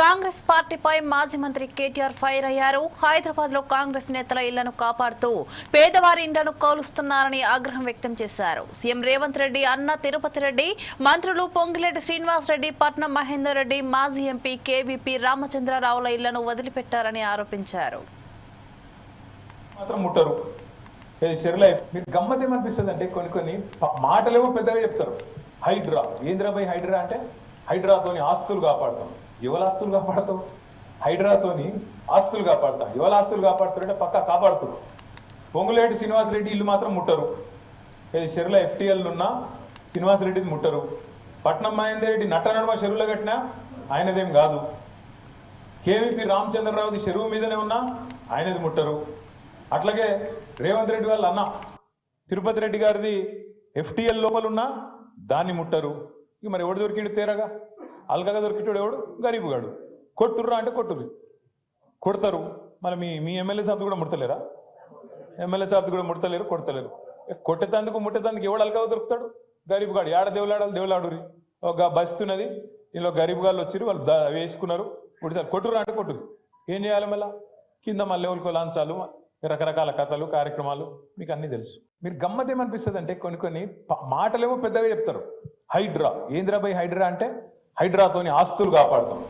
కాంగ్రెస్ పార్టీపై మాజీ మంత్రి కేటీఆర్ ఫైర్ అయ్యారు. హైదరాబాద్లో కాంగ్రెస్ నేతల ఇళ్ళను కాపాడుతూ పేదవారి ఇండ్లను కోలుస్తున్నారని ఆగ్రహం వ్యక్తం చేశారు. సీఎం రేవంత్ రెడ్డి అన్న తిరుపతి రెడ్డి మంత్రులు పొంగిరెడ్డి శ్రీనివాస్ రెడ్డి పట్నం మహేందర్ రెడ్డి మాజీ ఎంపీ కేవీపీ రామచంద్రరావుల ఇళ్ళను వదిలిపెట్టారని ఆరోపించారు. మీరు అంటే కొన్ని కొన్ని మాటలేమో పెద్దగా చెప్తారు. హైడ్రా ఏంద్రా హైడ్రా అంటే? హైడ్రాతోని ఆస్తులు కాపాడతాం. యువల ఆస్తులు కాపాడతావు హైడ్రాతోని ఆస్తులు కాపాడతాం యువల ఆస్తులు కాపాడుతారంటే పక్కా కాపాడుతారు పొంగులేటి శ్రీనివాసరెడ్డి ఇల్లు మాత్రం ముట్టరు. ఇది షెర్ల ఎఫ్టీఎల్ ఉన్న శ్రీనివాసరెడ్డిని ముట్టరు. పట్నం మహేందర్ రెడ్డి నట్ట నడుమ చెరువులో కట్టినా ఆయనదేం కాదు. కేవీపీ రామచంద్రరావుది చెరువు మీదనే ఉన్నా ఆయనది ముట్టరు. అట్లాగే రేవంత్ రెడ్డి వాళ్ళ అన్న తిరుపతి రెడ్డి గారిది ఎఫ్టీఎల్ లోపలున్నా దాన్ని ముట్టరు. ఇక మరి ఎవడు దొరికిండు తేరగా? అల్గగా దొరికిటాడు ఎవడు? గరీబుగాడు. కొట్టుర్రా అంటే కొట్టురు కొడతారు. మరి మీ మీ ఎమ్మెల్యే సాబ్ కూడా ముడతలేరా? ఎమ్మెల్యే సాబ్ కూడా ముడతలేరు కొడతలేరు. కొట్టేతందుకు ముట్టేతందుకు ఎవడు అల్గగా దొరుకుతాడు? గరీబుగాడు. ఏడ దేవులాడాలి దేవులాడురి ఒక బస్తున్నది ఇందులో గరీబుగాళ్ళు వచ్చిరు వాళ్ళు వేసుకున్నారు కొడతారు. కొట్టురా అంటే కొట్టురు ఏం చేయాలి మళ్ళా? కింద మళ్ళీ ఎవరికో లాంచాలు రకరకాల కథలు కార్యక్రమాలు మీకు అన్నీ తెలుసు. మీరు గమ్మత్ ఏమనిపిస్తుంది అంటే కొన్ని కొన్ని మాటలేమో పెద్దగా చెప్తారు. హైడ్రా. ఏంద్రాబాయ్ బై హైడ్రా అంటే? హైడ్రాతోని ఆస్తులు కాపాడుతాం.